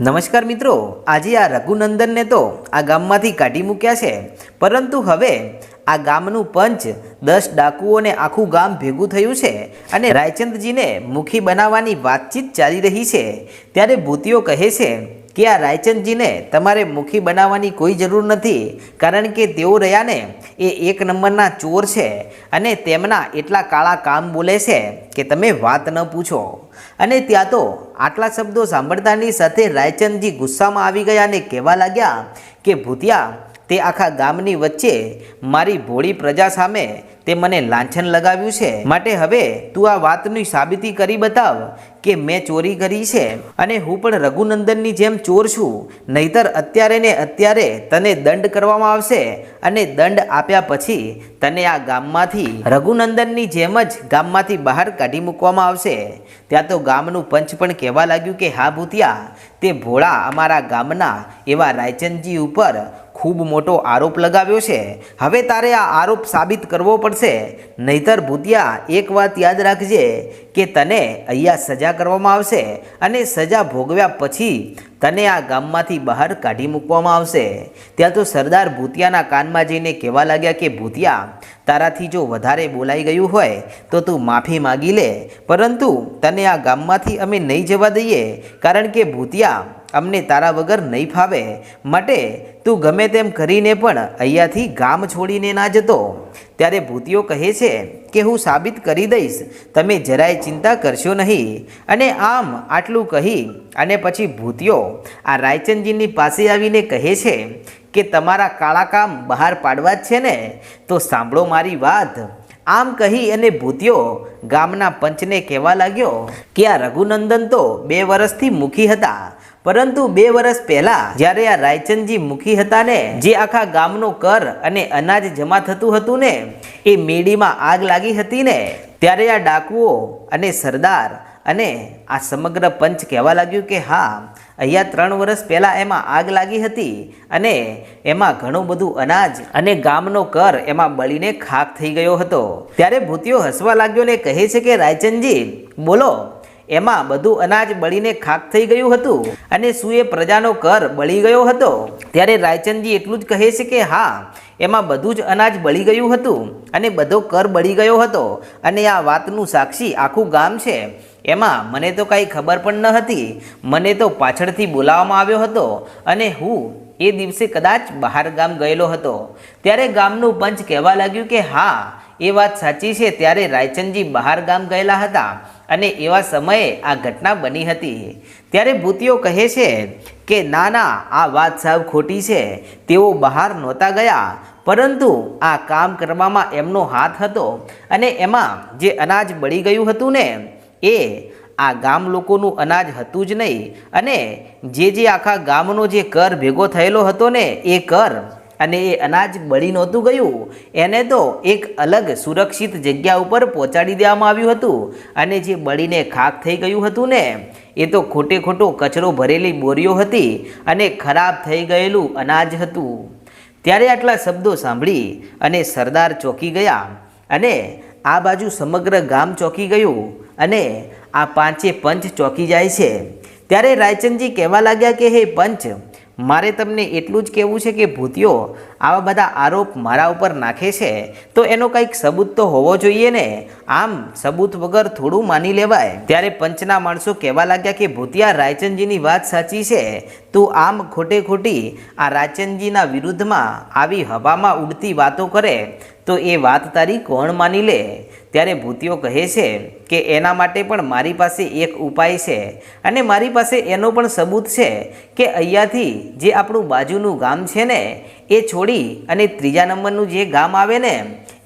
નમસ્કાર મિત્રો, આજે આ રઘુનંદનને તો આ ગામમાંથી કાઢી મૂક્યા છે. પરંતુ હવે આ ગામનું પંચ દસ ડાકુઓને આખું ગામ ભેગું થયું છે અને રાયચંદજીને મુખી બનાવવાની વાતચીત ચાલી રહી છે. ત્યારે ભૂતિઓ કહે છે કે આ રાયચંદજીને તમારે મુખી બનાવવાની કોઈ જરૂર નથી, કારણ કે તેઓ રહ્યા ને એ એક નંબરના ચોર છે અને તેમના એટલા કાળા કામ બોલે છે કે તમે વાત ન પૂછો. અને ત્યાં તો આટલા શબ્દો સાંભળતાની સાથે રાયચંદજી ગુસ્સામાં આવી ગયા અને કહેવા લાગ્યા કે ભૂતિયા તે આખા ગામની વચ્ચે મારી ભોળી પ્રજા સામે તે મને લાંછન લગાવ્યું છે. માટે હવે તું આ વાતની સાબિતી કરી બતાવ કે મેં ચોરી કરી છે અને હું પણ રઘુનંદનની જેમ ચોર છું. નહીતર અત્યારે ને અત્યારે તને દંડ કરવામાં આવશે અને દંડ આપ્યા પછી તને આ ગામમાંથી, રઘુનંદનની જેમ જ ગામમાંથી બહાર કાઢી મૂકવામાં આવશે. ત્યાં તો ગામનું પંચ પણ કહેવા લાગ્યું કે, હા ભૂતિયા, તે ભોળા અમારા ગામના એવા રાયચંદજી ઉપર ખૂબ મોટો આરોપ લગાવ્યો છે. હવે તારે આ આરોપ સાબિત કરવો પડશે. નહીતર ભૂતિયા, એક વાત યાદ રાખજે કે તને અહીંયા સજા કરવામાં આવશે અને સજા ભોગવ્યા પછી તને આ ગામમાંથી બહાર કાઢી મૂકવામાં આવશે. ત્યાં તો સરદાર ભૂતિયાના કાનમાં જઈને કહેવા લાગ્યા કે, ભૂતિયા, તારાથી જો વધારે બોલાઈ ગયું હોય તો તું માફી માગી લે. પરંતુ તને આ ગામમાંથી અમે નહીં જવા દઈએ. કારણ કે ભૂતિયા અમને તારા વગર નહીં ફાવે. માટે, તું ગમે તેમ કરીને પણ અહીંયાથી ગામ છોડીને ના જતો. ત્યારે ભૂતિઓ કહે છે કે, હું સાબિત કરી દઈશ. તમે જરાય ચિંતા કરશો નહીં. અને આમ આટલું કહી, અને પછી ભૂતિઓ આ રાયચંદજીની પાસે આવીને કહે છે કે, તમારા કાળા કામ બહાર પાડવા જ છે ને? તો સાંભળો મારી વાત. આમ કહી, અને ભૂત્યો ગામના પંચને કહેવા લાગ્યો કે, આ રઘુનંદન તો બે વર્ષથી મુખી હતા. પરંતુ બે વર્ષ પહેલા જ્યારે આ રાયચંદજી મુખી હતા ને જે આખા ગામનો કર અને અનાજ જમા થતું હતું ને એ મેડીમાં આગ લાગી હતી ને ત્યારે આ ડાકુઓ અને સરદાર અને આ સમગ્ર પંચ કહેવા લાગ્યું કે હા, અહીંયા ત્રણ વર્ષ પહેલાં એમાં આગ લાગી હતી અને એમાં ઘણું બધું અનાજ અને ગામનો કર એમાં બળીને ખાક થઈ ગયો હતો. ત્યારે ભૂતિઓ હસવા લાગ્યો ને કહે છે કે, રાયચંદજી, બોલો એમાં બધું અનાજ બળીને ખાક થઈ ગયું હતું અને શું એ પ્રજાનો કર બળી ગયો હતો. ત્યારે રાયચંદજી એટલું જ કહે છે કે હા, એમાં બધું જ અનાજ બળી ગયું હતું અને બધો કર બળી ગયો હતો અને આ વાતનું સાક્ષી આખું ગામ છે. એમાં મને તો કાંઈ ખબર પણ ન હતી. મને તો પાછળથી બોલાવવામાં આવ્યો હતો અને હું એ દિવસે કદાચ બહાર ગામ ગયેલો હતો. ત્યારે ગામનું પંચ કહેવા લાગ્યું કે હા, એ વાત સાચી છે. ત્યારે રાયચંદજી બહાર ગામ ગયેલા હતા. અને એવા સમયે આ ઘટના બની હતી. ત્યારે ભૂતિઓ કહે છે કે, ના ના, આ વાત સાવ ખોટી છે. તેઓ બહાર નહોતા ગયા. પરંતુ આ કામ કરવામાં એમનો હાથ હતો અને એમાં જે અનાજ બળી ગયું હતું ને, એ આ ગામ લોકોનું અનાજ હતું જ નહીં. અને જે જે આખા ગામનો જે કર ભેગો થયેલો હતો ને, એ કર અને એ અનાજ બળી નહોતું ગયું. એને તો એક અલગ સુરક્ષિત જગ્યા ઉપર પહોંચાડી દેવામાં આવ્યું હતું. અને જે બળીને ખાક થઈ ગયું હતું ને, એ તો ખોટે ખોટો કચરો ભરેલી બોરીઓ હતી અને ખરાબ થઈ ગયેલું અનાજ હતું. ત્યારે આટલા શબ્દો સાંભળી અને સરદાર ચોકી ગયા અને આ બાજુ સમગ્ર ગામ ચોંકી ગયું અને આ પાંચે પંચ ચોંકી જાય છે. ત્યારે રાયચંદજી કહેવા લાગ્યા કે, હે પંચ મારે તમને એટલું જ કહેવું છે કે ભૂતિઓ આવા બધા આરોપ મારા ઉપર નાખે છે, તો એનો કંઈક સબૂત તો હોવો જોઈએ ને? આમ સબૂત વગર થોડું માની લેવાય. ત્યારે પંચના માણસો કહેવા લાગ્યા કે ભૂતિયા, રાયચંદજીની વાત સાચી છે. તું આમ ખોટે ખોટી આ રાયચંદજીના વિરુદ્ધમાં આવી હવામાં ઉડતી વાતો કરે, તો એ વાત તારી કોણ માની લે? ત્યારે ભૂતિઓ કહે છે કે એના માટે પણ મારી પાસે એક ઉપાય છે અને મારી પાસે એનો પણ સબૂત છે કે અહીંયાથી જે આપણું બાજુનું ગામ છે ને, એ છોડી અને ત્રીજા નંબરનું જે ગામ આવે ને,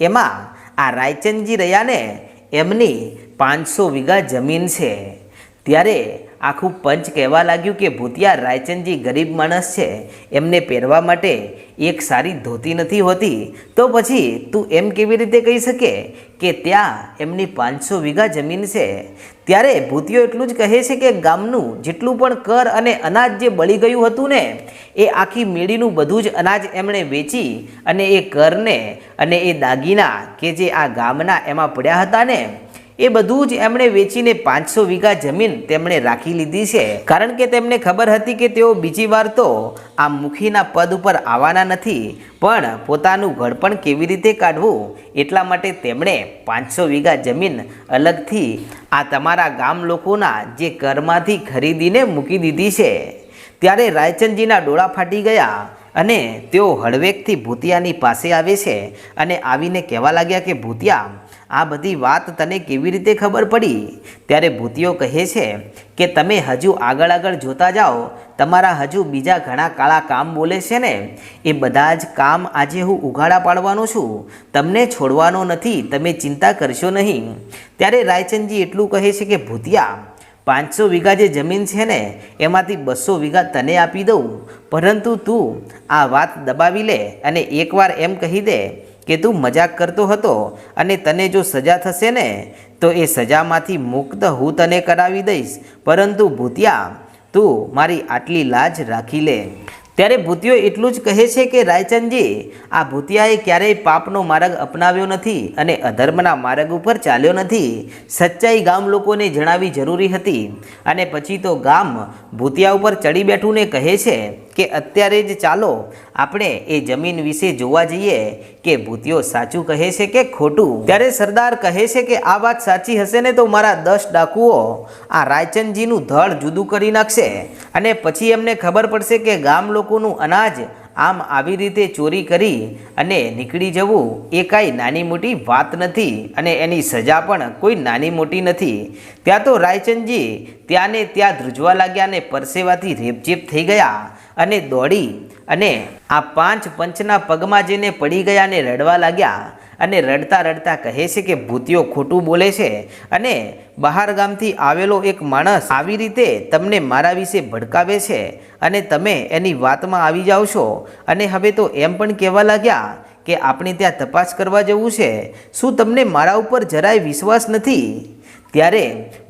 એમાં આ રાયચંદજી રહ્યા ને, એમની પાંચસો વીઘા જમીન છે. ત્યારે આખું પંચ કહેવા લાગ્યું કે ભૂતિયા રાયચંદજી ગરીબ માણસ છે. એમને પહેરવા માટે એક સારી ધોતી નથી હોતી. તો પછી તું એમ કેવી રીતે કહી શકે કે ત્યાં એમની પાંચસો વીઘા જમીન છે? ત્યારે ભૂતિયો એટલું જ કહે છે કે ગામનું જેટલું પણ કર અને અનાજ જે બળી ગયું હતું ને, એ આખી મેળીનું બધું જ અનાજ એમણે વેચી અને એ કરને અને એ દાગીના કે જે આ ગામના એમાં પડ્યા હતા ને એ બધું જ એમણે વેચીને પાંચસો વીઘા જમીન તેમણે રાખી લીધી છે. કારણ કે તેમને ખબર હતી કે તેઓ બીજી વાર તો આ મુખીના પદ ઉપર આવવાના નથી, પણ પોતાનું ઘડપણ કેવી રીતે કાઢવું, એટલા માટે તેમણે પાંચસો વીઘા જમીન અલગથી આ તમારા ગામ લોકોના જે કરમાંથી ખરીદીને મૂકી દીધી છે. ત્યારે રાયચંદજીના ડોળા ફાટી ગયા અને તેઓ હળવેકથી ભૂતિયાની પાસે આવે છે અને આવીને કહેવા લાગ્યા કે, ભૂતિયા આ બધી વાત તને કેવી રીતે ખબર પડી? ત્યારે ભૂતિયો કહે છે કે તમે હજુ આગળ આગળ જોતા જાઓ. તમારા હજુ બીજા ઘણા કાળા કામ બોલે છે ને? એ બધા જ કામ આજે હું ઉઘાડા પાડવાનો છું. તમને છોડવાનો નથી, તમે ચિંતા કરશો નહીં. ત્યારે રાયચંદજી એટલું કહે છે કે, ભૂતિયા, પાંચસો વીઘા જે જમીન છે ને, એમાંથી બસો વીઘા તને આપી દઉં. પરંતુ તું આ વાત દબાવી લે અને એકવાર એમ કહી દે કે તું મજાક કરતો હતો અને તને જો સજા થશે ને, તો એ સજામાંથી મુક્ત હું તને કરાવી દઈશ. પરંતુ ભૂતિયા, તું મારી આટલી લાજ રાખી લે. ત્યારે ભૂતિયો એટલું જ કહે છે કે, રાયચંદજી, આ ભૂતિયાએ ક્યારેય પાપનો માર્ગ અપનાવ્યો નથી અને અધર્મના માર્ગ ઉપર ચાલ્યો નથી. સચ્ચાઈ ગામ લોકોને જણાવી જરૂરી હતી. અને પછી તો ગામ ભૂતિયા ઉપર ચડી બેઠું ને કહે છે કે અત્યારે જ ચાલો આપણે એ જમીન વિશે જોવા જઈએ કે ભૂતિયો સાચું કહે છે કે ખોટું? ત્યારે સરદાર કહે છે કે આ વાત સાચી હશે ને તો મારા દસ ડાકુઓ આ રાયચંદજીનું ધડ જુદું કરી નાખશે. અને પછી એમને ખબર પડશે કે ગામ લોકોનું અનાજ આમ આવી રીતે ચોરી કરી અને નીકળી જવું એ કાંઈ નાની મોટી વાત નથી અને એની સજા પણ કોઈ નાની મોટી નથી. ત્યાં તો રાયચંદજી ત્યાંને ત્યાં ધ્રુજવા લાગ્યા અને પરસેવાથી રેપચેપ થઈ ગયા. અને દોડી અને આ પાંચ પંચના પગમાં જઈને પડી ગયા અને રડવા લાગ્યા અને રડતા રડતા કહે છે કે ભૂતિયો ખોટું બોલે છે અને બહાર ગામથી આવેલો એક માણસ આવી રીતે તમને મારા વિશે ભડકાવે છે અને તમે એની વાતમાં આવી જાઓ છો. અને હવે તો એમ પણ કહેવા લાગ્યા કે આપણે ત્યાં તપાસ કરવા જવું છે. શું તમને મારા ઉપર જરાય વિશ્વાસ નથી? ત્યારે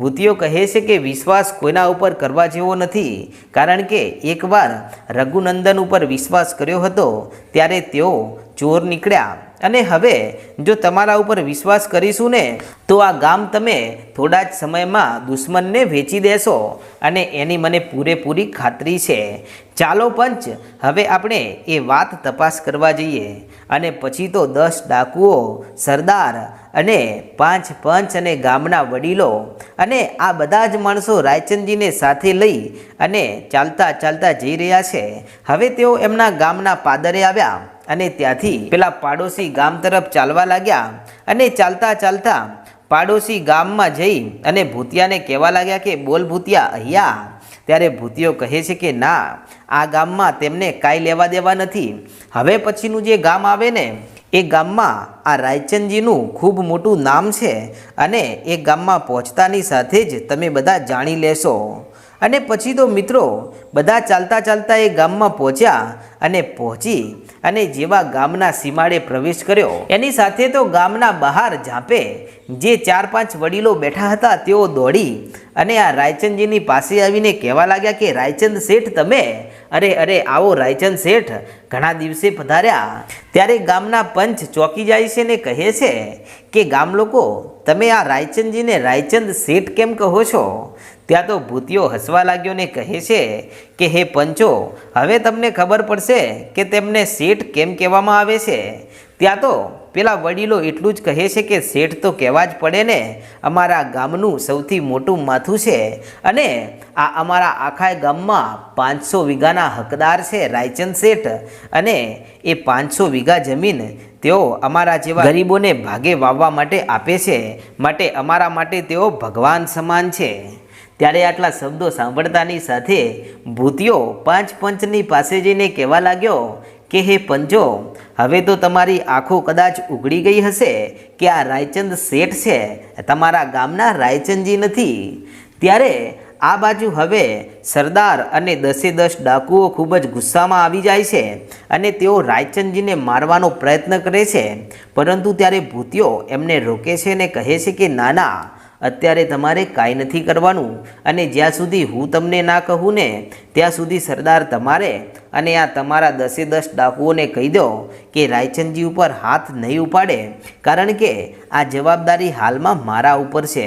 ભૂતિયો કહે છે કે વિશ્વાસ કોઈના ઉપર કરવા જેવો નથી, કારણ કે એકવાર રઘુનંદન ઉપર વિશ્વાસ કર્યો હતો, ત્યારે તેઓ ચોર નીકળ્યા. અને હવે જો તમારા ઉપર વિશ્વાસ કરીશું ને, તો આ ગામ તમે થોડા જ સમયમાં દુશ્મનને વેચી દેશો. અને એની મને પૂરેપૂરી ખાતરી છે. ચાલો પંચ, હવે આપણે એ વાત તપાસ કરવા જઈએ. અને પછી તો દસ ડાકુઓ, સરદાર અને પાંચ પંચ અને ગામના વડીલો અને આ બધા જ માણસો રાયચંદજીને સાથે લઈ અને ચાલતા ચાલતા જઈ રહ્યા છે. હવે તેઓ એમના ગામના પાદરે આવ્યા. અને ત્યાંથી પેલા પાડોશી ગામ તરફ ચાલવા લાગ્યા અને ચાલતા ચાલતા પાડોશી ગામમાં જઈ અને ભૂતિયાને કહેવા લાગ્યા કે, બોલ ભૂતિયા, અહીંયા. ત્યારે ભૂતિયો કહે છે કે, ના, આ ગામમાં તેમને કાંઈ લેવા દેવા નથી. હવે પછીનું જે ગામ આવે ને, એ ગામમાં આ રાયચંદજીનું ખૂબ મોટું નામ છે અને એ ગામમાં પહોંચતાની સાથે જ તમે બધા જાણી લેશો. અને પછી તો મિત્રો, બધા ચાલતા ચાલતા એ ગામમાં પહોંચ્યા અને પહોંચી અને જેવા ગામના સીમાડે પ્રવેશ કર્યો, એની સાથે તો ગામના બહાર ઝાંપે, જે ચાર પાંચ વડીલો બેઠા હતા તેઓ દોડી અને આ રાયચંદજીની પાસે આવીને કહેવા લાગ્યા કે, રાયચંદ શેઠ તમે? અરે અરે, આવો રાયચંદ શેઠ, ઘણા દિવસે પધાર્યા. ત્યારે ગામના પંચ ચોકી જાય છે ને કહે છે કે, ગામ લોકો, તમે આ રાયચંદજીને રાયચંદ શેઠ કેમ કહો છો? ત્યાં તો ભૂતિયો હસવા લાગ્યો ને કહે છે કે, હે પંચો, હવે તમને ખબર પડશે કે તેમને શેઠ કેમ કહેવામાં આવે છે? ત્યાં તો પેલા વડીલો એટલું જ કહે છે કે, શેઠ તો કહેવા જ પડે ને, અમારા ગામનું સૌથી મોટું માથું છે અને આ અમારા આખા ગામમાં પાંચસો વીઘાના હકદાર છે રાયચંદ શેઠ અને એ પાંચસો વીઘા જમીન તેઓ અમારા જેવા ગરીબોને ભાગે વાવવા માટે આપે છે, માટે અમારા માટે તેઓ ભગવાન સમાન છે. ત્યારે આટલા શબ્દો સાંભળતાની સાથે ભૂતિયો પાંચ પંચની પાસે જઈને કહેવા લાગ્યો કે, હે પંજો, હવે તો તમારી આંખો કદાચ ઉઘડી ગઈ હશે કે આ રાયચંદ શેઠ છે? તમારા ગામના રાયચંદજી નથી. ત્યારે આ બાજુ હવે સરદાર અને દસે દસ ડાકુઓ ખૂબ જ ગુસ્સામાં આવી જાય છે અને તેઓ રાયચંદજીને મારવાનો પ્રયત્ન કરે છે. પરંતુ ત્યારે ભૂતિયો એમને રોકે છે અને કહે છે કે, નાના અત્યારે તમારે કાંઈ નથી કરવાનું અને જ્યાં સુધી હું તમને ના કહું ને, ત્યાં સુધી સરદાર તમારે અને આ તમારા દસે દસ ડાકુઓને કહી દો કે રાયચંદજી ઉપર હાથ નહીં ઉપાડે, કારણ કે આ જવાબદારી હાલમાં મારા ઉપર છે.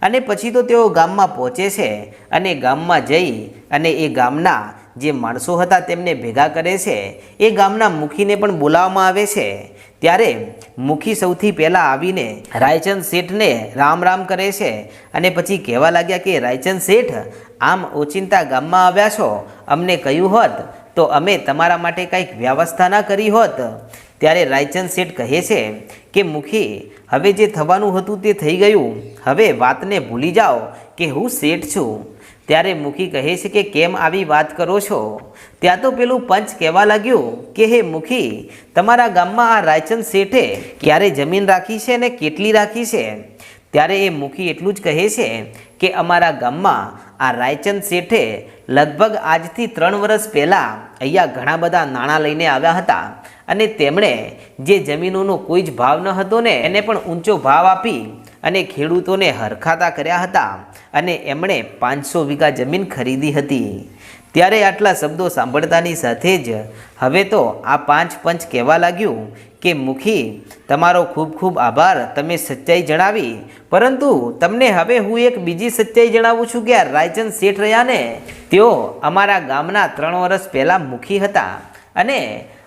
અને પછી તો તેઓ ગામમાં પહોંચે છે અને ગામમાં જઈ અને એ ગામના જે માણસો હતા તેમને ભેગા કરે છે, એ ગામના મુખીને પણ બોલાવવામાં આવે છે. ત્યારે મુખી સૌથી પહેલાં આવીને રાયચંદ શેઠને રામ રામ કરે છે અને પછી કહેવા લાગ્યા કે, રાયચંદ શેઠ, આમ ઓચિંતા ગામમાં આવ્યા છો? અમને કહ્યું હોત તો અમે તમારા માટે કંઈક વ્યવસ્થા ના કરી હોત. ત્યારે રાયચંદ શેઠ કહે છે કે, મુખી, હવે જે થવાનું હતું તે થઈ ગયું. હવે વાતને ભૂલી જાઓ કે હું શેઠ છું. ત્યારે મુખી કહે છે કે, કેમ આવી વાત કરો છો? ત્યાં તો પેલું પંચ કહેવા લાગ્યું કે, હે મુખી, તમારા ગામમાં આ રાયચંદ શેઠે ક્યારે જમીન રાખી છે અને કેટલી રાખી છે? ત્યારે એ મુખી એટલું જ કહે છે કે, અમારા ગામમાં આ રાયચંદ શેઠે લગભગ આજથી ત્રણ વર્ષ પહેલાં અહીંયા ઘણા બધા નાણાં લઈને આવ્યા હતા અને તેમણે જે જમીનોનો કોઈ જ ભાવ ન હતો ને, એને પણ ઊંચો ભાવ આપી અને ખેડૂતોને હરખાતા કર્યા હતા. અને એમણે પાંચસો વીઘા જમીન ખરીદી હતી. ત્યારે આટલા શબ્દો સાંભળતાની સાથે જ હવે તો આ પાંચ પંચ કહેવા લાગ્યું કે, મુખી, તમારો ખૂબ ખૂબ આભાર, તમે સચ્ચાઈ જણાવી. પરંતુ તમને હવે હું એક બીજી સચ્ચાઈ જણાવું છું કે આ રાયચંદ શેઠ રહ્યા ને તેઓ અમારા ગામના ત્રણ વર્ષ પહેલાં મુખી હતા અને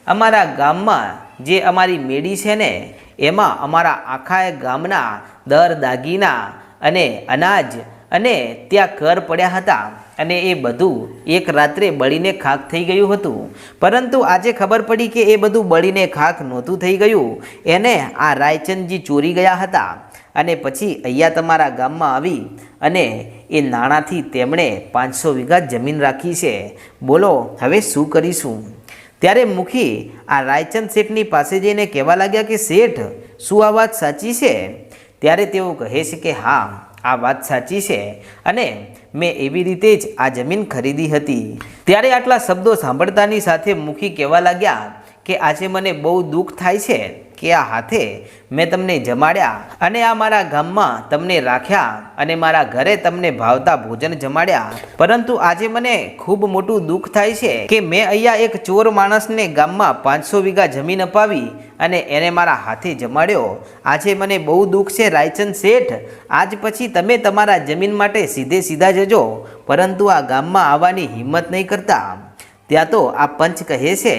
અમારા ગામમાં જે અમારી મેડી છે ને, એમાં અમારા આખા ગામના દર દાગીના અને અનાજ અને ત્યાં કર પડ્યા હતા અને એ બધું એક રાત્રે બળીને ખાક થઈ ગયું હતું. પરંતુ આજે ખબર પડી કે એ બધું બળીને ખાક નહોતું થઈ ગયું. એને આ રાયચંદજી ચોરી ગયા હતા અને પછી અહીંયા તમારા ગામમાં આવી અને એ નાણાંથી તેમણે પાંચસો વીઘા જમીન રાખી છે. બોલો, હવે શું કરીશું? ત્યારે મુખી આ રાયચંદ શેઠની પાસે જઈને કહેવા લાગ્યા કે, શેઠ, શું આ વાત સાચી છે? ત્યારે તેઓ કહે છે કે, હા આ વાત સાચી છે અને મેં એવી રીતે જ આ જમીન ખરીદી હતી. ત્યારે આટલા શબ્દો સાંભળતાની સાથે મુખી કહેવા લાગ્યા કે આજે મને બહુ દુઃખ થાય છે કે આ હાથે મેં તમને જમાડ્યા અને આ મારા ગામમાં તમને રાખ્યા અને મારા ઘરે તમને ભાવતા ભોજન જમાડ્યા. પરંતુ આજે મને ખૂબ મોટું દુઃખ થાય છે કે મેં અહીંયા એક ચોર માણસને ગામમાં પાંચસો વીઘા જમીન અપાવી અને એને મારા હાથે જમાડ્યો. આજે મને બહુ દુઃખ છે રાયચંદ શેઠ. આજ પછી તમે તમારા જમીન માટે સીધે સીધા જજો. પરંતુ આ ગામમાં આવવાની હિંમત નહીં કરતા. ત્યાં તો આ પંચ કહે છે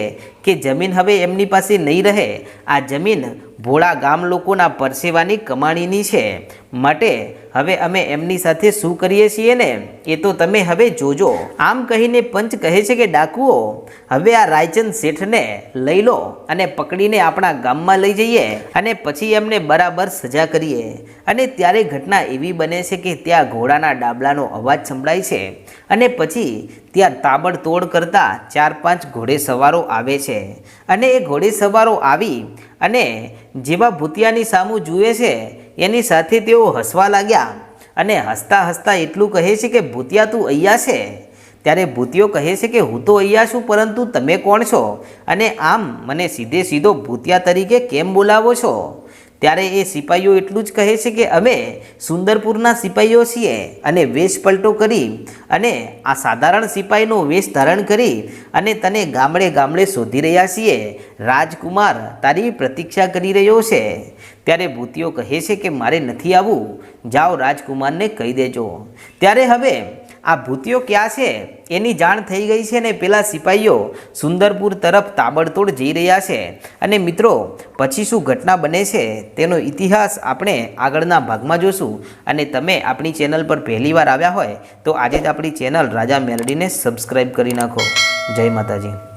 કે જમીન હવે એમની પાસે નહીં રહે. આ જમીન ભોળા ગામ લોકોના પરસેવાની કમાણીની છે. માટે, હવે અમે એમની સાથે શું કરીએ છીએ ને? એ તો તમે હવે જોજો. આમ કહીને પંચ કહે છે કે, ડાકુઓ, હવે આ રાયચંદ શેઠને લઈ લો અને પકડીને આપણા ગામમાં લઈ જઈએ અને પછી એમને બરાબર સજા કરીએ. અને ત્યારે ઘટના એવી બને છે કે ત્યાં ઘોડાના ડાબલાનો અવાજ સંભળાય છે અને પછી ત્યાં તાબડતોડ કરતા ચાર પાંચ ઘોડેસવારો આવે છે. અને એ ઘોડે સવારો આવી અને જેવા ભૂતિયાની સામું જુએ છે, એની સાથે તેઓ હસવા લાગ્યા અને હસતા હસતા એટલું કહે છે કે, ભૂતિયા, તું અહીંયા છે? ત્યારે ભૂતિયો કહે છે કે, હું તો અહીંયા છું, પરંતુ તમે કોણ છો? અને આમ મને સીધે સીધો ભૂતિયા તરીકે કેમ બોલાવો છો? ત્યારે એ સિપાહીઓ એટલું જ કહે છે કે અમે સુંદરપુરના સિપાહીઓ છીએ અને વેશ પલટો કરી અને આ સાધારણ સિપાહીનો વેશ ધારણ કરી અને તને ગામડે ગામડે શોધી રહ્યા છીએ. રાજકુમાર તારી પ્રતીક્ષા કરી રહ્યો છે. ત્યારે ભૂતિઓ કહે છે કે મારે નથી આવવું. જાઓ રાજકુમારને કહી દેજો. ત્યારે હવે આ ભૂતિઓ ક્યાં છે? એની જાણ થઈ ગઈ છે ને પેલા સિપાહીઓ સુંદરપુર તરફ તાબડતોડ જઈ રહ્યા છે. અને મિત્રો, પછી શું ઘટના બને છે તેનો ઇતિહાસ આપણે આગળના ભાગમાં જોશું. અને તમે આપણી ચેનલ પર પહેલીવાર આવ્યા હોય તો આજે જ આપણી ચેનલ રાજા મેલડીને સબસ્ક્રાઈબ કરી નાખો. જય માતાજી.